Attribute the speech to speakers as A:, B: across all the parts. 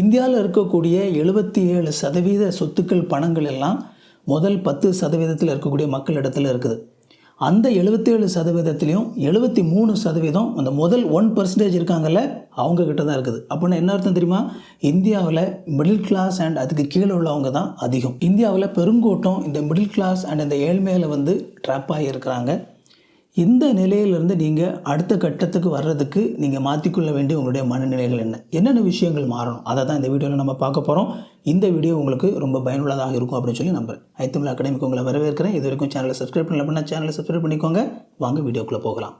A: இந்தியாவில் இருக்கக்கூடிய எழுபத்தி ஏழு சதவீத சொத்துக்கள் பணங்கள் எல்லாம் முதல் பத்து சதவீதத்தில் இருக்கக்கூடிய மக்களிடத்தில் இருக்குது. அந்த எழுபத்தேழு சதவீதத்துலேயும் எழுபத்தி மூணு சதவீதம் அந்த முதல் ஒன் பர்சன்டேஜ் இருக்காங்கல்ல அவங்க கிட்ட தான் இருக்குது. அப்படின்னா என்ன அர்த்தம் தெரியுமா? இந்தியாவில் மிடில் கிளாஸ் அண்ட் அதுக்கு கீழே உள்ளவங்க தான் அதிகம். இந்தியாவில் பெருங்கோட்டம் இந்த மிடில் கிளாஸ் அண்ட் இந்த ஏழ்மையில் வந்து ட்ராப் ஆகி இருக்கிறாங்க. இந்த நிலையிலிருந்து நீங்கள் அடுத்த கட்டத்துக்கு வர்றதுக்கு நீங்கள் மாற்றிக்கொள்ள வேண்டிய உங்களுடைய மனநிலைகள் என்ன? என்னென்ன விஷயங்கள் மாறணும்? அதை தான் இந்த வீடியோவில் நம்ம பார்க்க போகிறோம் இந்த வீடியோ உங்களுக்கு ரொம்ப பயனுள்ளதாக இருக்கும் அப்படின்னு சொல்லி நம்புறேன். ஐத்தமிழ் அகாடமிக்கு உங்களை வரவேற்கிறேன். இது வரைக்கும் சேனலை சப்ஸ்கிரைப் பண்ணல அப்படின்னா சேனலை சப்ஸ்கிரைப் பண்ணிக்கோங்க. வாங்க வீடியோக்குள்ளே போகலாம்.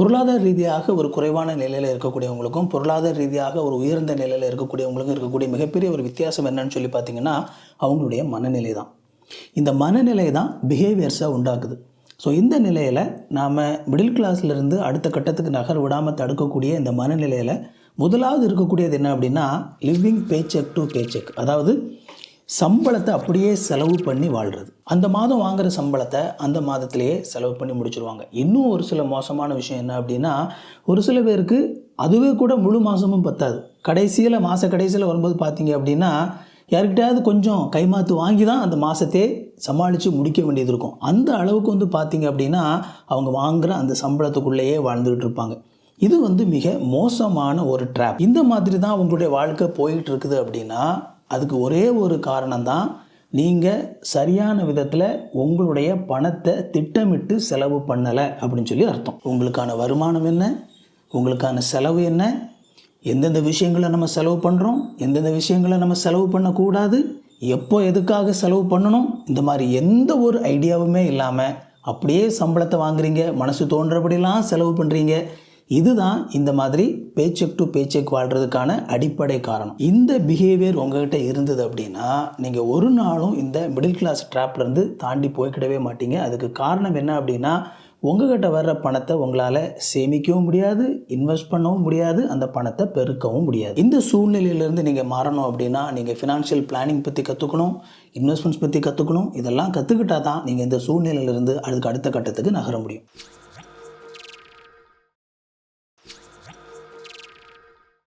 A: பொருளாதார ரீதியாக ஒரு குறைவான நிலையில் இருக்கக்கூடியவங்களுக்கும் பொருளாதார ரீதியாக ஒரு உயர்ந்த நிலையில் இருக்கக்கூடியவங்களுக்கும் இருக்கக்கூடிய மிகப்பெரிய ஒரு வித்தியாசம் என்னன்னு சொல்லி பார்த்தீங்கன்னா அவங்களுடைய மனநிலை தான். இந்த மனநிலை தான் பிஹேவியர்ஸாக உண்டாக்குது. ஸோ இந்த நிலையில் நாம் மிடில் கிளாஸ்லேருந்து அடுத்த கட்டத்துக்கு நகர் விடாமல் தடுக்கக்கூடிய இந்த மனநிலையில் முதலாவது இருக்கக்கூடியது என்ன அப்படின்னா லிவிங் பேச்செக் டு பேச்செக் அதாவது சம்பளத்தை அப்படியே செலவு பண்ணி வாழ்கிறது அந்த மாதம் வாங்குற சம்பளத்தை அந்த மாதத்திலேயே செலவு பண்ணி முடிச்சிருவாங்க. இன்னும் ஒரு சில மோசமான விஷயம் என்ன அப்படின்னா ஒரு சில பேருக்கு அதுவே கூட முழு மாதமும் பத்தாது. கடைசியில் மாத கடைசியில் வரும்போது பார்த்தீங்க அப்படின்னா யாருக்கிட்டையாவது கொஞ்சம் கைமாத்து வாங்கி தான் அந்த மாதத்தையே சமாளித்து முடிக்க வேண்டியது இருக்கும். அந்த அளவுக்கு வந்து பார்த்தீங்க அப்படின்னா அவங்க வாங்குகிற அந்த சம்பளத்துக்குள்ளேயே வாழ்ந்துக்கிட்டு இருப்பாங்க. இது வந்து மிக மோசமான ஒரு ட்ராப் இந்த மாதிரி தான் உங்களுடைய வாழ்க்கை போயிட்டு இருக்குது அப்படின்னா அதுக்கு ஒரே ஒரு காரணம் தான் நீங்கள் சரியான விதத்தில் உங்களுடைய பணத்தை திட்டமிட்டு செலவு பண்ணலை அப்படின்னு சொல்லி அர்த்தம். உங்களுக்கான வருமானம் என்ன? உங்களுக்கான செலவு என்ன? எந்தெந்த விஷயங்களை நம்ம செலவு பண்ணுறோம் எந்தெந்த விஷயங்களை நம்ம செலவு பண்ணக்கூடாது? எப்போ எதுக்காக செலவு பண்ணணும்? இந்த மாதிரி எந்த ஒரு ஐடியாவுமே இல்லாமல் அப்படியே சம்பளத்தை வாங்குறீங்க மனசு தோன்றபடிலாம் செலவு பண்ணுறீங்க இதுதான் இந்த மாதிரி பேச்செக் டு பேச்செக் வாழ்கிறதுக்கான அடிப்படை காரணம். இந்த பிஹேவியர் உங்ககிட்ட இருந்தது அப்படின்னா நீங்கள் ஒரு நாளும் இந்த மிடில் கிளாஸ் ட்ராப்லேருந்து தாண்டி போய்க்கிடவே மாட்டீங்க. அதுக்கு காரணம் என்ன அப்படின்னா உங்ககிட்ட வர்ற பணத்தை உங்களால் சேமிக்கவும் முடியாது இன்வெஸ்ட் பண்ணவும் முடியாது அந்த பணத்தை பெருக்கவும் முடியாது. இந்த சூழ்நிலையிலேருந்து நீங்கள் மாறணும் அப்படின்னா நீங்கள் ஃபினான்ஷியல் பிளானிங் பற்றி கற்றுக்கணும் இன்வெஸ்ட்மெண்ட்ஸ் பற்றி கற்றுக்கணும் இதெல்லாம் கற்றுக்கிட்டா தான் நீங்கள் இந்த சூழ்நிலையிலேருந்து அதுக்கு அடுத்த கட்டத்துக்கு நகர முடியும்.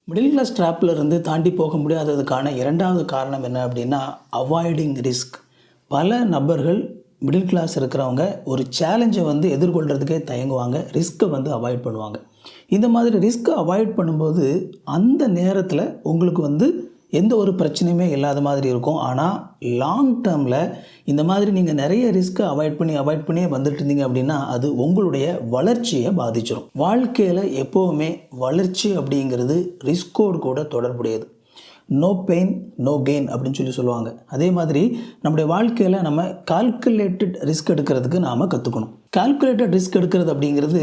A: மிடில் கிளாஸ் ட்ராப்பில் இருந்து தாண்டி போக முடியாததுக்கான இரண்டாவது காரணம் என்ன அப்படின்னா அவாய்டிங் ரிஸ்க் பல நபர்கள் மிடில் கிளாஸ் இருக்கிறவங்க ஒரு சேலஞ்சை வந்து எதிர்கொள்கிறதுக்கே தயங்குவாங்க ரிஸ்க்கை வந்து அவாய்ட் பண்ணுவாங்க. இந்த மாதிரி ரிஸ்க்கை அவாய்ட் பண்ணும்போது அந்த நேரத்தில் உங்களுக்கு வந்து எந்த ஒரு பிரச்சனையுமே இல்லாத மாதிரி இருக்கும். ஆனால் லாங் டேர்மில் இந்த மாதிரி நீங்கள் நிறைய ரிஸ்க்கை அவாய்ட் பண்ணி அவாய்ட் பண்ணியே வந்துட்டு இருந்தீங்க அப்படின்னா அது உங்களுடைய வளர்ச்சியை பாதிச்சிடும் வாழ்க்கையில் எப்போவுமே வளர்ச்சி அப்படிங்கிறது ரிஸ்கோடு கூட தொடர்புடையது. நோ பெயின் நோ கெயின் அப்படின்னு சொல்லி சொல்லுவாங்க. அதே மாதிரி நம்முடைய வாழ்க்கையில் நம்ம கால்குலேட்டட் ரிஸ்க் எடுக்கிறதுக்கு நாம் கற்றுக்கணும் கால்குலேட்டட் ரிஸ்க் எடுக்கிறது அப்படிங்கிறது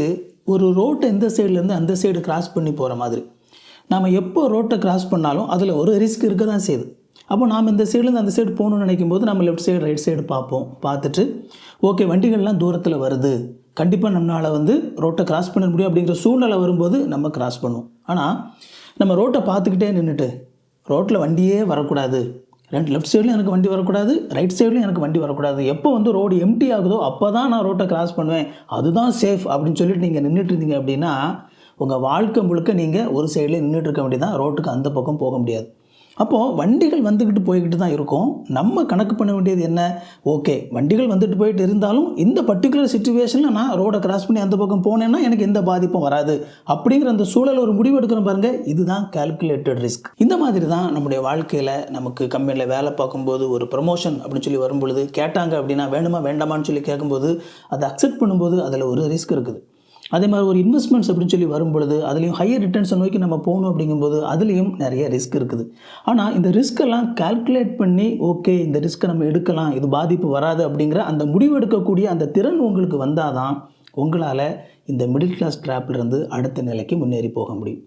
A: ஒரு ரோட்டை எந்த சைட்லேருந்து அந்த சைடு கிராஸ் பண்ணி போகிற மாதிரி. நாம் எப்போ ரோட்டை கிராஸ் பண்ணாலும் அதில் ஒரு ரிஸ்க் இருக்க தான் செய்யுது. அப்போ நாம் இந்த சைடுலேருந்து அந்த சைடு போகணும்னு நினைக்கும் போது நம்ம லெஃப்ட் சைடு ரைட் சைடு பார்ப்போம். பார்த்துட்டு ஓகே வண்டிகள்லாம் தூரத்தில் வருது. கண்டிப்பாக நம்மளால் வந்து ரோட்டை கிராஸ் பண்ண முடியும் அப்படிங்கிற சூழ்நிலை வரும்போது நம்ம கிராஸ் பண்ணுவோம். ஆனால் நம்ம ரோட்டை பார்த்துக்கிட்டே நின்றுட்டு ரோட்டில் வண்டியே வரக்கூடாது. ரெண்டு லெஃப்ட் சைட்லையும் எனக்கு வண்டி வரக்கூடாது ரைட் சைட்லையும் எனக்கு வண்டி வரக்கூடாது. எப்போ வந்து ரோடு எம்டி ஆகுதோ அப்போ தான் நான் ரோட்டை கிராஸ் பண்ணுவேன். அதுதான் சேஃப் அப்படின்னு சொல்லிட்டு நீங்கள் நின்றுட்டு இருந்தீங்க அப்படின்னா உங்கள் வாழ்க்கை முழுக்க நீங்கள் ஒரு சைடில் நின்றுட்டு இருக்க வேண்டியதான் ரோட்டுக்கு அந்த பக்கம் போக முடியாது. அப்போது வண்டிகள் வந்துக்கிட்டு போய்கிட்டு தான் இருக்கும். நம்ம கணக்கு பண்ண வேண்டியது என்ன? ஓகே வண்டிகள் வந்துட்டு போயிட்டு இருந்தாலும் இந்த பர்டிகுலர் சுச்சுவேஷனில் நான் ரோடை கிராஸ் பண்ணி அந்த பக்கம் போனேன்னா எனக்கு எந்த பாதிப்பும் வராது. அப்படிங்கிற அந்த சூழல் ஒரு முடிவு எடுக்கிறோம் பாருங்கள் இதுதான் கால்குலேட்டட் ரிஸ்க் இந்த மாதிரி தான் நம்முடைய வாழ்க்கையில் நமக்கு கம்பெனியில் வேலை பார்க்கும்போது ஒரு ப்ரமோஷன் அப்படின்னு சொல்லி வரும்பொழுது கேட்டாங்க அப்படின்னா வேணுமா வேண்டாமான்னு சொல்லி கேட்கும்போது அதை அக்செப்ட் பண்ணும்போது அதில் ஒரு ரிஸ்க் இருக்குது. அதே மாதிரி ஒரு இன்வெஸ்ட்மெண்ட்ஸ் அப்படின்னு சொல்லி வரும்பொழுது அதுலேயும் ஹையர் ரிட்டர்ன்ஸை நோக்கி நம்ம போகணும் அப்படிங்கும்போது அதுலேயும் நிறைய ரிஸ்க் இருக்குது. ஆனால் இந்த ரிஸ்க்கெல்லாம் கால்குலேட் பண்ணி ஓகே இந்த ரிஸ்க்கை நம்ம எடுக்கலாம் இது பாதிப்பு வராது அப்படிங்கிற அந்த முடிவு எடுக்கக்கூடிய அந்த திறன் உங்களுக்கு வந்தால் தான் உங்களால் இந்த மிடில் கிளாஸ் ட்ராப்லேருந்து அடுத்த நிலைக்கு முன்னேறி போக முடியும்.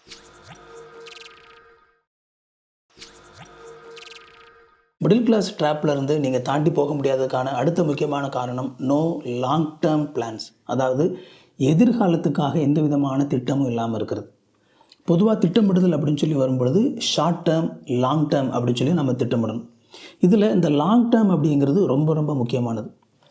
A: மிடில் கிளாஸ் ட்ராப்லேருந்து நீங்கள் தாண்டி போக முடியாததுக்கான அடுத்த முக்கியமான காரணம் நோ லாங் டேர்ம் பிளான்ஸ் அதாவது எதிர்காலத்துக்காக எந்த விதமான திட்டமும் இல்லாமல் இருக்கிறது. பொதுவாக திட்டமிடுதல் அப்படின்னு சொல்லி வரும்பொழுது ஷார்ட் டேர்ம் லாங் டேர்ம் அப்படின்னு சொல்லி நம்ம திட்டமிடணும். இதில் இந்த லாங் டேர்ம் அப்படிங்கிறது ரொம்ப ரொம்ப முக்கியமானது.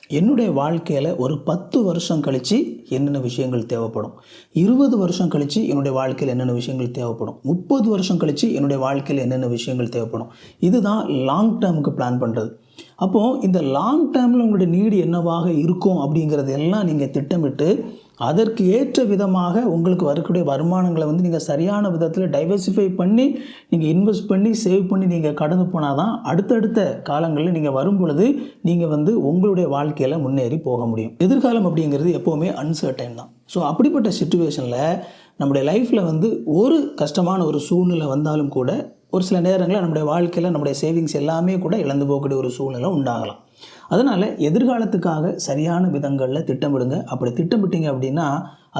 A: என்னுடைய வாழ்க்கையில் ஒரு பத்து வருஷம் கழித்து என்னென்ன விஷயங்கள் தேவைப்படும்? இருபது வருஷம் கழித்து என்னுடைய வாழ்க்கையில் என்னென்ன விஷயங்கள் தேவைப்படும்? முப்பது வருஷம் கழித்து என்னுடைய வாழ்க்கையில் என்னென்ன விஷயங்கள் தேவைப்படும்? இதுதான் லாங் டேர்முக்கு பிளான் பண்ணுறது அப்போது இந்த லாங் டேர்மில் உங்களுடைய நீடு என்னவாக இருக்கும் அப்படிங்கிறதெல்லாம் நீங்கள் திட்டமிட்டு அதற்கு ஏற்ற விதமாக உங்களுக்கு வரக்கூடிய வருமானங்களை வந்து நீங்கள் சரியான விதத்தில் டைவர்சிஃபை பண்ணி நீங்கள் இன்வெஸ்ட் பண்ணி சேவ் பண்ணி நீங்கள் கடந்து போனால் தான் அடுத்தடுத்த காலங்களில் நீங்கள் வரும் பொழுது நீங்கள் வந்து உங்களுடைய வாழ்க்கையில் முன்னேறி போக முடியும். எதிர்காலம் அப்படிங்கிறது எப்போவுமே அன்சர்டைன் தான். ஸோ அப்படிப்பட்ட சுச்சுவேஷனில் நம்முடைய லைஃப்பில் வந்து ஒரு கஷ்டமான ஒரு சூழ்நிலை வந்தாலும் கூட ஒரு சில நேரங்களில் நம்முடைய வாழ்க்கையில் நம்முடைய சேவிங்ஸ் எல்லாமே கூட இழந்து போகக்கூடிய ஒரு சூழ்நிலை உண்டாகலாம். அதனால் எதிர்காலத்துக்காக சரியான விதங்களில் திட்டமிடுங்க. அப்படி திட்டமிட்டீங்க அப்படின்னா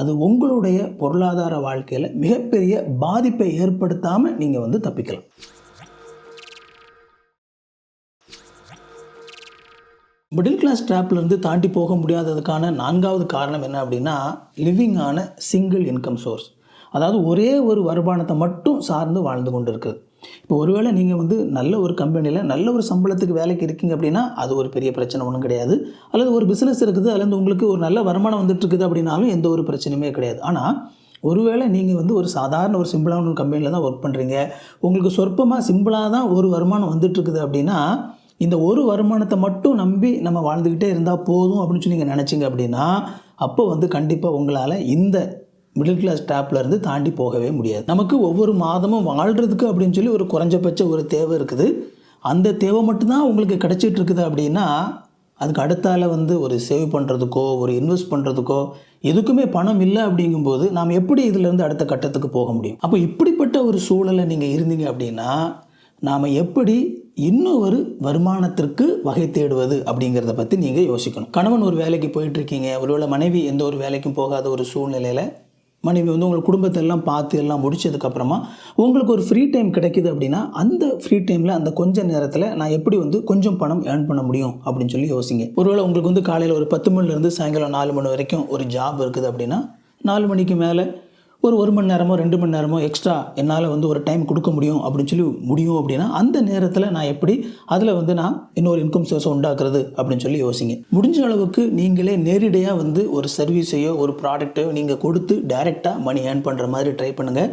A: அது உங்களுடைய பொருளாதார வாழ்க்கையில் மிகப்பெரிய பாதிப்பை ஏற்படுத்தாமல் நீங்கள் வந்து தப்பிக்கலாம். மிடில் கிளாஸ் ட்ராப்லேருந்து தாண்டி போக முடியாததுக்கான நான்காவது காரணம் என்ன அப்படின்னா லிவிங் ஆன சிங்கிள் இன்கம் சோர்ஸ் அதாவது ஒரே ஒரு வருமானத்தை மட்டும் சார்ந்து வாழ்ந்து கொண்டு இருக்குது இப்போ ஒருவேளை நீங்கள் வந்து நல்ல ஒரு கம்பெனியில் நல்ல ஒரு சம்பளத்துக்கு வேலைக்கு இருக்கீங்க அப்படின்னா அது ஒரு பெரிய பிரச்சனை ஒன்றும் கிடையாது. அல்லது ஒரு பிஸ்னஸ் இருக்குது அல்லது உங்களுக்கு ஒரு நல்ல வருமானம் வந்துட்டு இருக்குது அப்படின்னாலும் எந்த ஒரு பிரச்சனையுமே கிடையாது. ஆனால் ஒருவேளை நீங்கள் வந்து ஒரு சாதாரண ஒரு சிம்பிளான ஒரு கம்பெனியில் தான் ஒர்க் பண்ணுறீங்க உங்களுக்கு சொற்பமாக சிம்பிளாக தான் ஒரு வருமானம் வந்துட்டுருக்குது அப்படின்னா இந்த ஒரு வருமானத்தை மட்டும் நம்பி நம்ம வாழ்ந்துக்கிட்டே இருந்தால் போதும் அப்படின்னு சொல்லி நீங்கள் நினச்சிங்க அப்படின்னா அப்போ வந்து கண்டிப்பாக உங்களால் இந்த மிடில் கிளாஸ் இருந்து தாண்டி போகவே முடியாது. நமக்கு ஒவ்வொரு மாதமும் வாழ்கிறதுக்கு அப்படின்னு சொல்லி ஒரு குறைஞ்சபட்ச ஒரு தேவை இருக்குது. அந்த தேவை மட்டும்தான் உங்களுக்கு கிடைச்சிட்டு இருக்குது அப்படின்னா அதுக்கு அடுத்தால வந்து ஒரு சேவ் பண்ணுறதுக்கோ ஒரு இன்வெஸ்ட் பண்ணுறதுக்கோ எதுக்குமே பணம் இல்லை அப்படிங்கும்போது நாம் எப்படி இதிலேருந்து அடுத்த கட்டத்துக்கு போக முடியும்? அப்போ இப்படிப்பட்ட ஒரு சூழலை நீங்கள் இருந்தீங்க அப்படின்னா நாம் எப்படி இன்னும் ஒரு வருமானத்திற்கு வகை தேடுவது அப்படிங்கிறத பற்றி நீங்கள் யோசிக்கணும். கணவன் ஒரு வேலைக்கு போயிட்டுருக்கீங்க ஒருவேளை மனைவி எந்த ஒரு வேலைக்கும் போகாத ஒரு சூழ்நிலையில் மனைவி வந்து உங்கள் குடும்பத்தை எல்லாம் பார்த்து எல்லாம் முடிச்சதுக்கப்புறமா உங்களுக்கு ஒரு ஃப்ரீ டைம் கிடைக்குது அப்படின்னா அந்த ஃப்ரீ டைமில் அந்த கொஞ்ச நேரத்தில் நான் எப்படி வந்து கொஞ்சம் பணம் ஏர்ன் பண்ண முடியும் அப்படின்னு சொல்லி யோசிங்க. ஒருவேளை உங்களுக்கு வந்து காலையில் ஒரு பத்து மணிலேருந்து சாயங்காலம் நாலு மணி வரைக்கும் ஒரு ஜாப் இருக்குது அப்படின்னா நாலு மணிக்கு மேலே ஒரு ஒரு மணி நேரமோ ரெண்டு மணி நேரமோ எக்ஸ்ட்ரா என்னால் வந்து ஒரு டைம் கொடுக்க முடியும் அப்படின்னு சொல்லி முடியும் அப்படின்னா அந்த நேரத்தில் நான் எப்படி அதில் வந்து நான் இன்னொரு இன்கம் சோர்ஸை உண்டாக்குறது அப்படின்னு சொல்லி யோசிங்க. முடிஞ்ச அளவுக்கு நீங்களே நேரடியாக வந்து ஒரு சர்வீஸையோ ஒரு ப்ராடக்ட்டையோ நீங்கள் கொடுத்து டைரெக்டாக மணி ஏர்ன் பண்ணுற மாதிரி ட்ரை பண்ணுங்கள்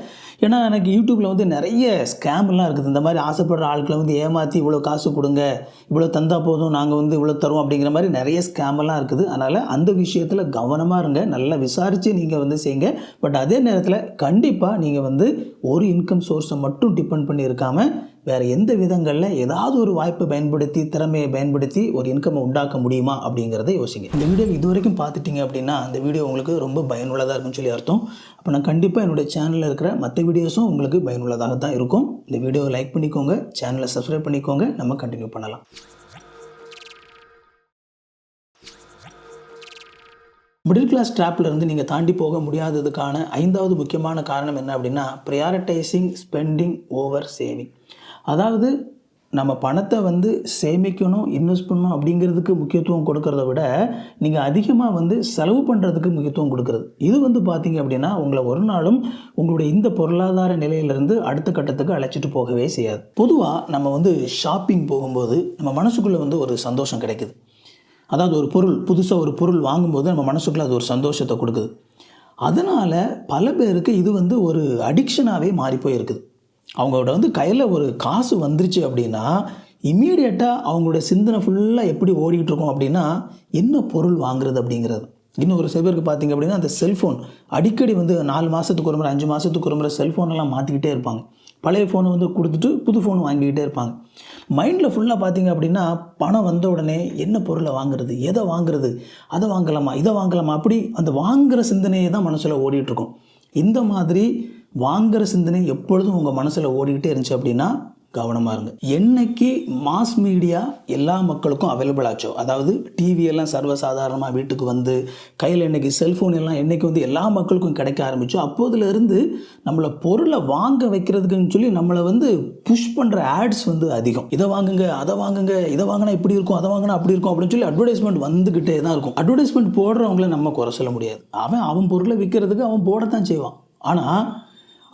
A: ஏன்னா எனக்கு யூடியூப்பில் வந்து நிறைய ஸ்கேம்லாம் இருக்குது. இந்த மாதிரி ஆசைப்படுற ஆட்களை வந்து ஏமாற்றி இவ்வளோ காசு கொடுங்க இவ்வளோ தந்தால் போதும் நாங்கள் வந்து இவ்வளோ தருவோம் அப்படிங்கிற மாதிரி நிறைய ஸ்கேமெல்லாம் இருக்குது. அதனால் அந்த விஷயத்தில் கவனமாக இருங்க. நல்லா விசாரித்து நீங்கள் வந்து செய்யுங்க. பட் அதே நேரத்தில் கண்டிப்பாக நீங்கள் வந்து ஒரு இன்கம் சோர்ஸை மட்டும் டிபெண்ட் பண்ணி இருக்காமல் வேறு எந்த விதங்களில் ஏதாவது ஒரு வாய்ப்பை பயன்படுத்தி திறமையை பயன்படுத்தி ஒரு இன்கம்மை உண்டாக்க முடியுமா அப்படிங்கிறத யோசிங்க. இந்த வீடியோ இது வரைக்கும் பார்த்துட்டிங்க அப்படின்னா அந்த வீடியோ உங்களுக்கு ரொம்ப பயனுள்ளதாக இருக்கும்னு சொல்லி அர்த்தம். அப்போ நான் கண்டிப்பாக என்னுடைய சேனலில் இருக்கிற மற்ற வீடியோஸும் உங்களுக்கு பயனுள்ளதாக தான் இருக்கும். இந்த வீடியோவை லைக் பண்ணிக்கோங்க சேனலை சப்ஸ்கிரைப் பண்ணிக்கோங்க நம்ம கண்டினியூ பண்ணலாம். மிடில் கிளாஸ் இருந்து நீங்கள் தாண்டி போக முடியாததுக்கான ஐந்தாவது முக்கியமான காரணம் என்ன அப்படின்னா ப்ரையாரிட்டைசிங் ஸ்பெண்டிங் ஓவர் சேவிங் அதாவது நம்ம பணத்தை வந்து சேமிக்கணும் இன்வெஸ்ட் பண்ணணும் அப்படிங்கிறதுக்கு முக்கியத்துவம் கொடுக்கறத விட நீங்கள் அதிகமாக வந்து செலவு பண்ணுறதுக்கு முக்கியத்துவம் கொடுக்கறது. இது வந்து பார்த்தீங்க அப்படின்னா உங்களை ஒரு நாளும் உங்களுடைய இந்த பொருளாதார நிலையிலிருந்து அடுத்த கட்டத்துக்கு அழைச்சிட்டு போகவே செய்யாது. பொதுவாக நம்ம வந்து ஷாப்பிங் போகும்போது நம்ம மனசுக்குள்ளே வந்து ஒரு சந்தோஷம் கிடைக்குது. அதாவது ஒரு பொருள் புதுசாக ஒரு பொருள் வாங்கும்போது நம்ம மனசுக்குள்ளே அது ஒரு சந்தோஷத்தை கொடுக்குது. அதனால் பல பேருக்கு இது வந்து ஒரு அடிக்ஷனாகவே மாறி போயிருக்குது அவங்களோட வந்து கையில் ஒரு காசு வந்துருச்சு அப்படின்னா இம்மீடியட்டாக அவங்களோட சிந்தனை ஃபுல்லாக எப்படி ஓடிக்கிட்டு இருக்கோம் அப்படின்னா என்ன பொருள் வாங்குறது அப்படிங்கிறது. இன்னும் ஒரு சில பேருக்கு பார்த்தீங்க அப்படின்னா அந்த செல்ஃபோன் அடிக்கடி வந்து நாலு மாதத்துக்கு ஒரு முறை அஞ்சு மாதத்துக்கு ஒரு முறை செல்ஃபோனெல்லாம் மாற்றிக்கிட்டே இருப்பாங்க. பழைய ஃபோனை வந்து கொடுத்துட்டு புது ஃபோன் வாங்கிக்கிட்டே இருப்பாங்க. மைண்டில் ஃபுல்லாக பார்த்தீங்க அப்படின்னா பணம் வந்த உடனே என்ன பொருளை வாங்குறது எதை வாங்குறது அதை வாங்கலாமா இதை வாங்கலாமா அப்படி அந்த வாங்குகிற சிந்தனையை தான் மனசில் ஓடிட்டுருக்கோம் இந்த மாதிரி வாங்குகிற சிந்தனை எப்பொழுதும் உங்கள் மனசில் ஓடிக்கிட்டே இருந்துச்சு அப்படின்னா கவனமாக இருங்க. என்னைக்கு மாஸ் மீடியா எல்லா மக்களுக்கும் அவைலபிள் ஆச்சோ அதாவது டிவியெல்லாம் சர்வசாதாரணமாக வீட்டுக்கு வந்து கையில் என்னைக்கு செல்ஃபோன் எல்லாம் என்னைக்கு வந்து எல்லா மக்களுக்கும் கிடைக்க ஆரம்பிச்சோ அப்போதுலேருந்து நம்மளை பொருளை வாங்க வைக்கிறதுக்குன்னு சொல்லி நம்மளை வந்து புஷ் பண்ணுற ஆட்ஸ் வந்து அதிகம். இதை வாங்குங்க அதை வாங்குங்க இதை வாங்கினா இப்படி இருக்கும் அதை வாங்கினா அப்படி இருக்கும் அப்படின்னு சொல்லி அட்வர்டைஸ்மெண்ட் வந்துக்கிட்டே தான் இருக்கும். அட்வர்டைஸ்மெண்ட் போடுறவங்கள நம்ம குறை சொல்ல முடியாது. அவன் அவன் பொருளை விற்கிறதுக்கு அவன் போடத்தான் செய்வான். ஆனால்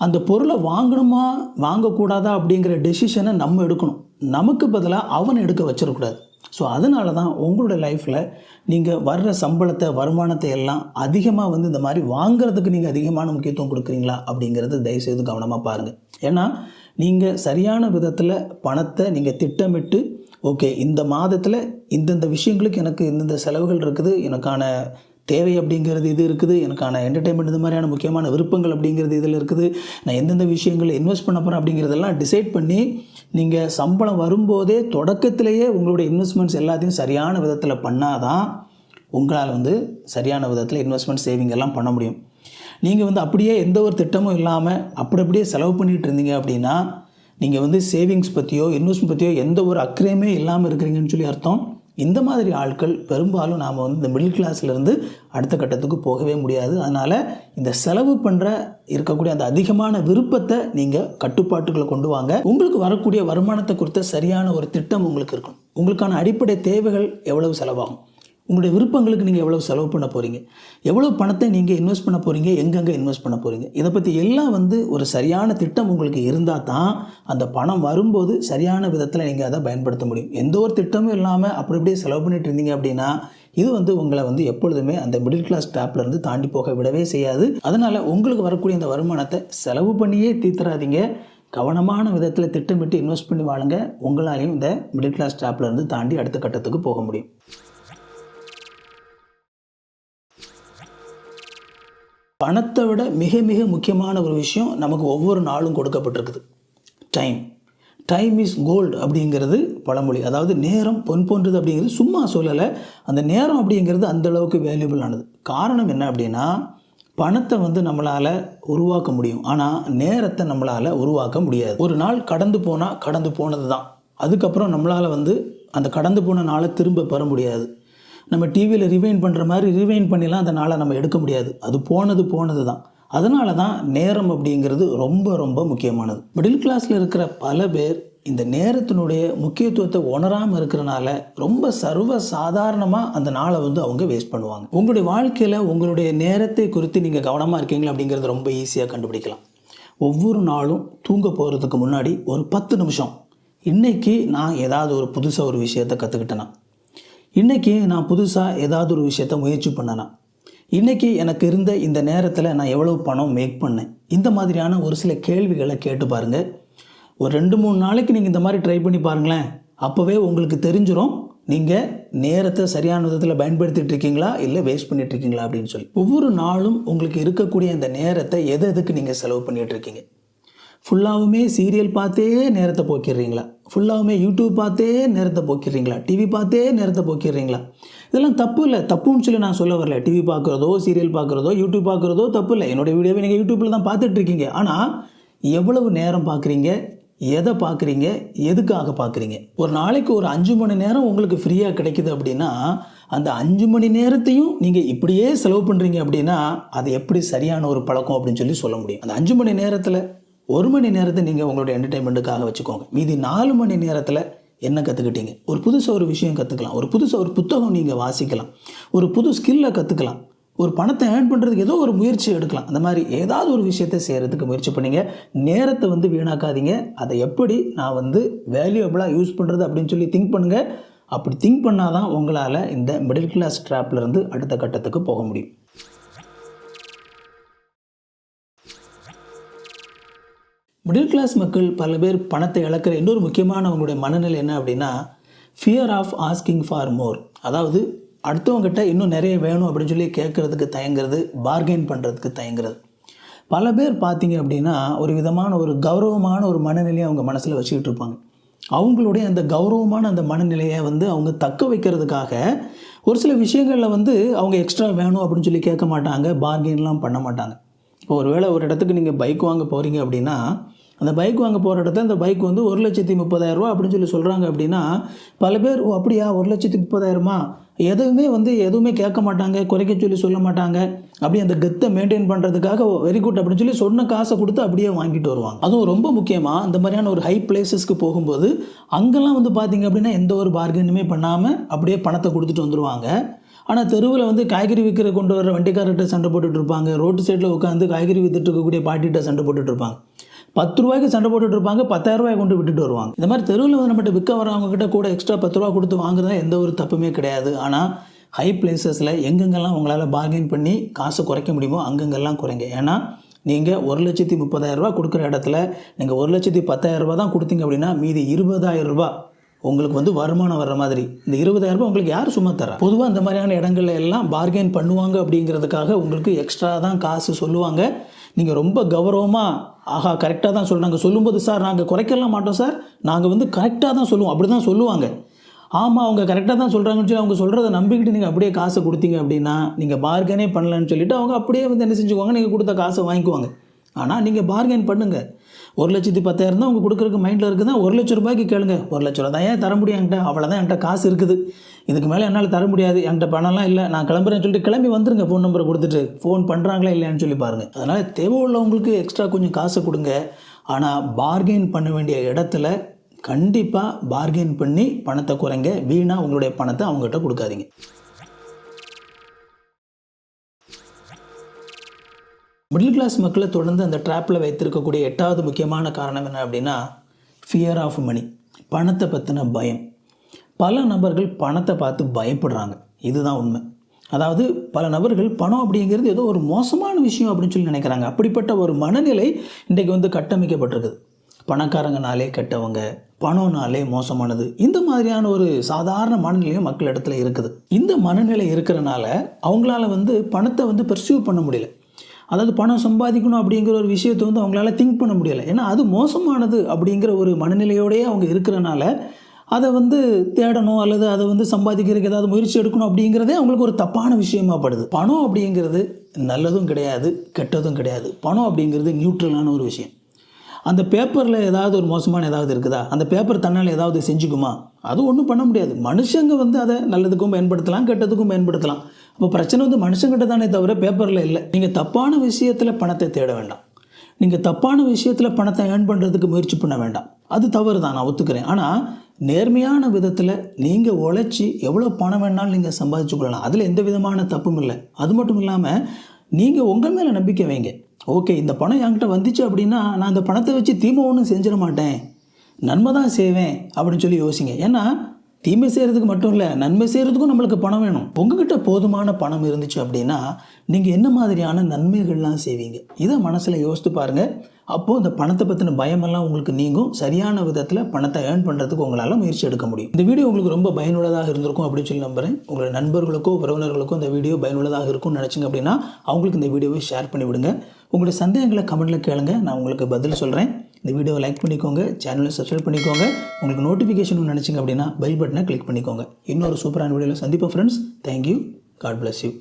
A: அந்த பொருளை வாங்கணுமா வாங்கக்கூடாதா அப்படிங்கிற டெசிஷனை நம்ம எடுக்கணும். நமக்கு பதிலாக அவனை எடுக்க வச்சிடக்கூடாது. ஸோ அதனால தான் உங்களோட லைஃப்பில் நீங்கள் வர்ற சம்பளத்தை வருமானத்தை எல்லாம் அதிகமாக வந்து இந்த மாதிரி வாங்குறதுக்கு நீங்கள் அதிகமான முக்கியத்துவம் கொடுக்குறீங்களா அப்படிங்கிறது தயவுசெய்து கவனமாக பாருங்கள் ஏன்னா நீங்கள் சரியான விதத்தில் பணத்தை நீங்கள் திட்டமிட்டு ஓகே இந்த மாதத்தில் இந்தந்த விஷயங்களுக்கு எனக்கு இந்தந்த செலவுகள் இருக்குது எனக்கான தேவை அப்படிங்கிறது இது இருக்குது. எனக்கான என்டர்டெயின்மெண்ட் இந்த மாதிரியான முக்கியமான விருப்பங்கள் அப்படிங்கிறது இதில் இருக்குது. நான் எந்தெந்த விஷயங்களில் இன்வெஸ்ட் பண்ண போகிறேன் அப்படிங்கிறதெல்லாம் டிசைட் பண்ணி நீங்கள் சம்பளம் வரும்போதே தொடக்கத்திலேயே உங்களுடைய இன்வெஸ்ட்மெண்ட்ஸ் எல்லாத்தையும் சரியான விதத்தில் பண்ணாதான் உங்களால் வந்து சரியான விதத்தில் இன்வெஸ்ட்மெண்ட் சேவிங் எல்லாம் பண்ண முடியும். நீங்கள் வந்து அப்படியே எந்த ஒரு திட்டமும் இல்லாமல் அப்படி அப்படியே செலவு பண்ணிகிட்டு இருந்தீங்க அப்படின்னா நீங்கள் வந்து சேவிங்ஸ் பற்றியோ இன்வெஸ்ட்மெண்ட் பற்றியோ எந்த ஒரு அக்கறையுமே இல்லாமல் இருக்கிறீங்கன்னு சொல்லி அர்த்தம். இந்த மாதிரி ஆட்கள் பெரும்பாலும் நாம் வந்து இந்த மிடில் கிளாஸ்லேருந்து அடுத்த கட்டத்துக்கு போகவே முடியாது. அதனால் இந்த செலவு பண்ணுற இருக்கக்கூடிய அந்த அதிகமான விருப்பத்தை நீங்கள் கட்டுப்பாட்டுகளை கொண்டு வாங்க. உங்களுக்கு வரக்கூடிய வருமானத்தை குறித்த சரியான ஒரு திட்டம் உங்களுக்கு இருக்கும். உங்களுக்கான அடிப்படை தேவைகள் எவ்வளவு செலவாகும்? உங்களுடைய விருப்பங்களுக்கு நீங்கள் எவ்வளோ செலவு பண்ண போகிறீங்க எவ்வளோ பணத்தை நீங்கள் இன்வெஸ்ட் பண்ண போகிறீங்க எங்கெங்கே இன்வெஸ்ட் பண்ண போகிறீங்க இதை பற்றி எல்லாம் வந்து ஒரு சரியான திட்டம் உங்களுக்கு இருந்தால் தான் அந்த பணம் வரும்போது சரியான விதத்தில் நீங்கள் அதை பயன்படுத்த முடியும். எந்த ஒரு திட்டமும் இல்லாமல் அப்படி அப்படியே செலவு பண்ணிட்டு இருந்தீங்க அப்படின்னா இது வந்து உங்களை வந்து எப்பொழுதுமே அந்த மிடில் கிளாஸ் இருந்து தாண்டி போக விடவே செய்யாது. அதனால் உங்களுக்கு வரக்கூடிய இந்த வருமானத்தை செலவு பண்ணியே தீர்த்துறாதீங்க. கவனமான விதத்தில் திட்டமிட்டு இன்வெஸ்ட் பண்ணி வாழுங்க. உங்களாலையும் இந்த மிடில் கிளாஸ் இருந்து தாண்டி அடுத்த கட்டத்துக்கு போக முடியும். பணத்தை விட மிக மிக முக்கியமான ஒரு விஷயம் நமக்கு ஒவ்வொரு நாளும் கொடுக்கப்பட்டிருக்குது. டைம் டைம் இஸ் கோல்டு அப்படிங்கிறது பழமொழி. அதாவது நேரம் பொன் போன்றது அப்படிங்கிறது சும்மா சொல்லலை. அந்த நேரம் அப்படிங்கிறது அந்த அளவுக்கு வேல்யூபிளானது காரணம் என்ன அப்படின்னா பணத்தை வந்து நம்மளால் உருவாக்க முடியும். ஆனால் நேரத்தை நம்மளால் உருவாக்க முடியாது. ஒரு நாள் கடந்து போனால் கடந்து போனது தான் அதுக்கப்புறம் நம்மளால் வந்து அந்த கடந்து போன நாளை திரும்ப பெற முடியாது. நம்ம டிவியில் ரிவைன் பண்ணுற மாதிரி ரிவைன் பண்ணிலாம் அந்த நாளை நம்ம எடுக்க முடியாது. அது போனது போனது தான் அதனால தான் நேரம் அப்படிங்கிறது ரொம்ப ரொம்ப முக்கியமானது. மிடில் கிளாஸில் இருக்கிற பல பேர் இந்த நேரத்தினுடைய முக்கியத்துவத்தை உணராமல் இருக்கிறனால ரொம்ப சர்வ சாதாரணமாக அந்த நாளை வந்து அவங்க வேஸ்ட் பண்ணுவாங்க. உங்களுடைய வாழ்க்கையில் உங்களுடைய நேரத்தை குறித்து நீங்கள் கவனமாக இருக்கீங்களா அப்படிங்கிறது ரொம்ப ஈஸியாக கண்டுபிடிக்கலாம். ஒவ்வொரு நாளும் தூங்க போகிறதுக்கு முன்னாடி ஒரு பத்து நிமிஷம். இன்றைக்கி நான் ஏதாவது ஒரு புதுசாக ஒரு விஷயத்தை கற்றுக்கிட்டேனா இன்றைக்கி நான் புதுசாக ஏதாவது ஒரு விஷயத்த முயற்சி பண்ணனா? இன்றைக்கி எனக்கு இருந்த இந்த நேரத்தில் நான் எவ்வளவு பணம் மேக் பண்ணேன்? இந்த மாதிரியான ஒரு சில கேள்விகளை கேட்டு பாருங்கள் ஒரு ரெண்டு மூணு நாளைக்கு நீங்கள் இந்த மாதிரி ட்ரை பண்ணி பாருங்களேன். அப்போவே உங்களுக்கு தெரிஞ்சிடும் நீங்கள் நேரத்தை சரியான விதத்தில் பயன்படுத்திகிட்டு இருக்கீங்களா? இல்லை வேஸ்ட் பண்ணிட்டு இருக்கீங்களா? அப்படின்னு சொல்லி. ஒவ்வொரு நாளும் உங்களுக்கு இருக்கக்கூடிய இந்த நேரத்தை எது எதுக்கு நீங்கள் செலவு பண்ணிகிட்டு இருக்கீங்க? ஃபுல்லாகவுமே சீரியல் பார்த்தே நேரத்தை போக்கிடுறீங்களா? ஃபுல்லாகவுமே யூடியூப் பார்த்தே நேரத்தை போக்கிடுறீங்களா? டிவி பார்த்தே நேரத்தை போக்கிடுறீங்களா? இதெல்லாம் தப்பு இல்லை. தப்புன்னு சொல்லி நான் சொல்ல வரல. டிவி பார்க்குறதோ சீரியல் பார்க்குறதோ யூடியூப் பார்க்குறதோ தப்பு இல்லை. என்னோடய வீடியோவை நீங்கள் யூடியூப்பில் தான் பார்த்துட்ருக்கீங்க ஆனால் எவ்வளவு நேரம் பார்க்குறீங்க? எதை பார்க்குறீங்க? எதுக்காக பார்க்குறீங்க? ஒரு நாளைக்கு ஒரு அஞ்சு மணி நேரம் உங்களுக்கு ஃப்ரீயாக கிடைக்குது அப்படின்னா அந்த அஞ்சு மணி நேரத்தையும் நீங்கள் இப்படியே செலவு பண்ணுறீங்க அப்படின்னா அது எப்படி சரியான ஒரு பழக்கம் அப்படின்னு சொல்லி சொல்ல முடியும். அந்த அஞ்சு மணி நேரத்தில் ஒரு மணி நேரத்தை நீங்கள் உங்களுடைய என்டர்டைன்மெண்ட்டுக்காக வச்சுக்கோங்க. மீதி நாலு மணி நேரத்தில் என்ன கற்றுக்கிட்டீங்க ஒரு புதுசாக ஒரு விஷயம் கற்றுக்கலாம் ஒரு புதுசாக ஒரு புத்தகம் நீங்கள் வாசிக்கலாம். ஒரு புது ஸ்கில்லை கற்றுக்கலாம் ஒரு பணத்தை ஏர்ன் பண்ணுறதுக்கு ஏதோ ஒரு முயற்சி எடுக்கலாம். அந்த மாதிரி ஏதாவது ஒரு விஷயத்தை செய்கிறதுக்கு முயற்சி பண்ணிங்க. நேரத்தை வந்து வீணாக்காதீங்க. அதை எப்படி நான் வந்து வேல்யூபிளாக யூஸ் பண்ணுறது அப்படின்னு சொல்லி திங்க் பண்ணுங்கள் அப்படி திங்க் பண்ணால் தான் உங்களால் இந்த மிடில் கிளாஸ் ட்ராப்லேருந்து அடுத்த கட்டத்துக்கு போக முடியும். மிடில் கிளாஸ் மக்கள் பல பேர் பணத்தை இழக்கிற இன்னொரு முக்கியமான அவங்களுடைய மனநிலை என்ன அப்படின்னா fear of asking for more அதாவது அடுத்தவங்ககிட்ட இன்னும் நிறைய வேணும் அப்படின்னு சொல்லி கேட்குறதுக்கு தயங்குறது பார்கெயின் பண்ணுறதுக்கு தயங்குறது. பல பேர் பார்த்தீங்க அப்படின்னா ஒரு விதமான ஒரு கௌரவமான ஒரு மனநிலையை அவங்க மனசில் வச்சுக்கிட்டு இருப்பாங்க. அவங்களுடைய அந்த கௌரவமான அந்த மனநிலையை வந்து அவங்க தக்க வைக்கிறதுக்காக ஒரு சில விஷயங்களில் வந்து அவங்க எக்ஸ்ட்ரா வேணும் அப்படின்னு சொல்லி கேட்க மாட்டாங்க பார்கெயின்லாம் பண்ண மாட்டாங்க. இப்போ ஒருவேளை ஒரு இடத்துக்கு நீங்கள் பைக் வாங்க போகிறீங்க அப்படின்னா அந்த பைக் வாங்க போகிற இடத்துல அந்த பைக் வந்து ஒரு லட்சத்தி முப்பதாயிரரூவா அப்படின்னு சொல்லி சொல்கிறாங்க அப்படின்னா பல பேர் ஓ அப்படியா? ஒரு லட்சத்தி முப்பதாயிரமா? எதுவுமே வந்து எதுவுமே கேட்க மாட்டாங்க குறைக்க சொல்லி சொல்ல மாட்டாங்க. அப்படி அந்த கெத்தை மெயின்டைன் பண்ணுறதுக்காக வெரி குட் அப்படின்னு சொல்லி சொன்ன காசை கொடுத்து அப்படியே வாங்கிட்டு வருவாங்க. அதுவும் ரொம்ப முக்கியமாக இந்த மாதிரியான ஒரு ஹை பிளேசஸ்க்கு போகும்போது அங்கெல்லாம் வந்து பார்த்திங்க அப்படின்னா எந்த ஒரு பார்கெனுமே பண்ணாமல் அப்படியே பணத்தை கொடுத்துட்டு வந்துடுவாங்க ஆனால் தெருவில் வந்து காய்கறி விற்கிற கொண்டு வர வண்டிக்காரர்கிட்ட சண்டை போட்டுட்ருப்பாங்க ரோட்டு சைடில் உட்காந்து காய்கறி வித்துட்டு இருக்கக்கூடிய பாட்டிகிட்ட சண்டை போட்டுட்ருப்பாங்க பத்து ரூபாய்க்கு சண்டை போட்டுட்டு இருப்பாங்க பத்தாயிரம் ரூபாய் கொண்டு விட்டுட்டு வருவாங்க. இந்த மாதிரி தெருவில் வந்து நம்மகிட்ட விற்க வரவங்க கிட்ட கூட எக்ஸ்ட்ரா பத்து ரூபா கொடுத்து வாங்குறதா எந்த ஒரு தப்புமே கிடையாது. ஆனால் ஹை பிளேசஸில் எங்கெங்கெல்லாம் உங்களால் பார்கெயின் பண்ணி காசை குறைக்க முடியுமோ அங்கங்கெல்லாம் குறைங்க. ஏன்னா நீங்கள் ஒரு லட்சத்தி முப்பதாயிரம் ரூபா கொடுக்குற இடத்துல நீங்கள் ஒரு லட்சத்தி பத்தாயிரம் ரூபா தான் கொடுத்தீங்க அப்படின்னா மீதி இருபதாயிரம் ரூபா உங்களுக்கு வந்து வருமானம் வர்ற மாதிரி. இந்த இருபதாயிரம் ரூபாய் உங்களுக்கு யார் சும்மா தரா? பொதுவாக இந்த மாதிரியான இடங்கள்ல எல்லாம் பார்கெயின் பண்ணுவாங்க அப்படிங்கிறதுக்காக உங்களுக்கு எக்ஸ்ட்ரா தான் காசு சொல்லுவாங்க. நீங்கள் ரொம்ப கௌரவமாக ஆஹா கரெக்டாக தான் சொல்கிறாங்க சொல்லும்போது சார் நாங்கள் குறைக்கலாம் மாட்டோம் சார். நாங்கள் வந்து கரெக்டாக தான் சொல்லுவோம். அப்படி தான் சொல்லுவாங்க. ஆமாம் அவங்க கரெக்டாக தான் சொல்கிறாங்கன்னு சொல்லி அவங்க சொல்கிறத நம்பிக்கிட்டு நீங்கள் அப்படியே காசை கொடுத்தீங்க அப்படின்னா நீங்கள் பார்கனே பண்ணலன்னு சொல்லிட்டு அவங்க அப்படியே வந்து என்ன செஞ்சுக்குவாங்க? நீங்கள் கொடுத்த காசை வாங்கிக்குவாங்க. ஆனால் நீங்கள் பார்கெயின் பண்ணுங்கள் ஒரு லட்சத்தி பத்தாயிரம் தான் உங்கள் கொடுக்குறக்கு மைண்டில் இருக்குதுன்னா ஒரு லட்ச ரூபாய்க்கு கேளுங்க. ஒரு லட்ச ரூபா தான் ஏன் தர முடியும் என்கிட்ட? அவ்வளோதான் என்கிட்ட காசு இருக்குது. இதுக்கு மேலே என்னால் தர முடியாது என்கிட்ட பணம்லாம் இல்லை நான் கிளம்புறேன்னு சொல்லிட்டு கிளம்பி வந்துருங்க ஃபோன் நம்பரை கொடுத்துட்டு. ஃபோன் பண்ணுறாங்களா இல்லையான்னு சொல்லி பாருங்கள் அதனால் தேவை உள்ளவங்களுக்கு எக்ஸ்ட்ரா கொஞ்சம் காசு கொடுங்க. ஆனால் பார்கெயின் பண்ண வேண்டிய இடத்துல கண்டிப்பாக பார்கெயின் பண்ணி பணத்தை குறைங்க. வீணாக உங்களுடைய பணத்தை அவங்ககிட்ட கொடுக்காதீங்க. மிடில் கிளாஸ் மக்களை தொடர்ந்து அந்த ட்ராப்பில் வைத்திருக்கக்கூடிய எட்டாவது முக்கியமான காரணம் என்ன அப்படின்னா ஃபியர் ஆஃப் மணி பணத்தை பற்றின பயம். பல நபர்கள் பணத்தை பார்த்து பயப்படுறாங்க. இதுதான் உண்மை. அதாவது பல நபர்கள் பணம் அப்படிங்கிறது ஏதோ ஒரு மோசமான விஷயம் அப்படின்னு சொல்லி நினைக்கிறாங்க. அப்படிப்பட்ட ஒரு மனநிலை இன்றைக்கு வந்து கட்டமைக்கப்பட்டிருக்குது. பணக்காரங்கனாலே கெட்டவங்க பணம்னாலே மோசமானது. இந்த மாதிரியான ஒரு சாதாரண மனநிலையும் மக்கள் இடத்துல இருக்குது. இந்த மனநிலை இருக்கிறனால அவங்களால வந்து பணத்தை வந்து பெர்சியூவ் பண்ண முடியல. அதாவது பணம் சம்பாதிக்கணும் அப்படிங்கிற ஒரு விஷயத்தை வந்து அவங்களால திங்க் பண்ண முடியலை. ஏன்னா அது மோசமானது அப்படிங்கிற ஒரு மனநிலையோடயே அவங்க இருக்கிறனால அதை வந்து தேடணும் அல்லது அதை வந்து சம்பாதிக்கிறதுக்கு ஏதாவது முயற்சி எடுக்கணும் அப்படிங்கிறதே அவங்களுக்கு ஒரு தப்பான விஷயமா படுது. பணம் அப்படிங்கிறது நல்லதும் கிடையாது கெட்டதும் கிடையாது. பணம் அப்படிங்கிறது நியூட்ரலான ஒரு விஷயம். அந்த பேப்பரில் ஏதாவது ஒரு மோசமான ஏதாவது இருக்குதா? அந்த பேப்பர் தன்னால் ஏதாவது செஞ்சுக்குமா? அது ஒன்றும் பண்ண முடியாது. மனுஷங்க வந்து அதை நல்லதுக்கும் பயன்படுத்தலாம் கெட்டதுக்கும் பயன்படுத்தலாம். அப்போ பிரச்சனை வந்து மனுஷங்கிட்ட தானே தவிர பேப்பரில் இல்லை. நீங்கள் தப்பான விஷயத்தில் பணத்தை தேட வேண்டாம். நீங்கள் தப்பான விஷயத்தில் பணத்தை ஏர்ன் பண்ணுறதுக்கு முயற்சி பண்ண வேண்டாம். அது தவறு தான் நான் ஒத்துக்கிறேன். ஆனால் நேர்மையான விதத்தில் நீங்கள் உழைச்சி எவ்வளோ பணம் வேணாலும் நீங்கள் சம்பாதிச்சு கொள்ளலாம். அதில் எந்த விதமான தப்பும் இல்லை. அது மட்டும் இல்லாமல் நீங்கள் உங்கள் மேலே நம்பிக்கை வைங்க. ஓகே இந்த பணம் என்கிட்ட வந்துச்சு அப்படின்னா நான் அந்த பணத்தை வச்சு தீமை ஒன்றும் செஞ்சிட மாட்டேன். நன்மை தான் செய்வேன் அப்படின்னு சொல்லி யோசிங்க. ஏன்னா தீமை செய்கிறதுக்கு மட்டும் இல்லை நன்மை செய்கிறதுக்கும் நம்மளுக்கு பணம் வேணும். உங்ககிட்ட போதுமான பணம் இருந்துச்சு அப்படின்னா நீங்கள் என்ன மாதிரியான நன்மைகள்லாம் செய்வீங்க? இதை மனசில் யோசித்து பாருங்கள் அப்போது இந்த பணத்தை பற்றின பயமெல்லாம் உங்களுக்கு நீங்கும். சரியான விதத்தில் பணத்தை ஏர்ன் பண்ணுறதுக்கு உங்களால் முயற்சி எடுக்க முடியும். இந்த வீடியோ உங்களுக்கு ரொம்ப பயனுள்ளதாக இருந்திருக்கும் அப்படின்னு சொல்லி நம்புகிறேன் உங்கள் நண்பர்களுக்கோ உறவினர்களுக்கோ இந்த வீடியோ பயனுள்ளதாக இருக்கும்னு நினச்சிங்க அப்படின்னா அவங்களுக்கு இந்த வீடியோவை ஷேர் பண்ணி விடுங்க உங்களுடைய சந்தேகங்களை கமெண்ட்டில் கேளுங்க. நான் உங்களுக்கு பதில் சொல்கிறேன் இந்த வீடியோவை லைக் பண்ணிக்கோங்க. சேனலை சப்ஸ்கிரைப் பண்ணிக்கோங்க. உங்களுக்கு நோட்டிஃபிகேஷன் நினச்சிங்க அப்படின்னா பெல் பட்டனை கிளிக் பண்ணிக்கோங்க. இன்னொரு சூப்பரான வீடியோவில் சந்திப்போம் friends thank you God bless you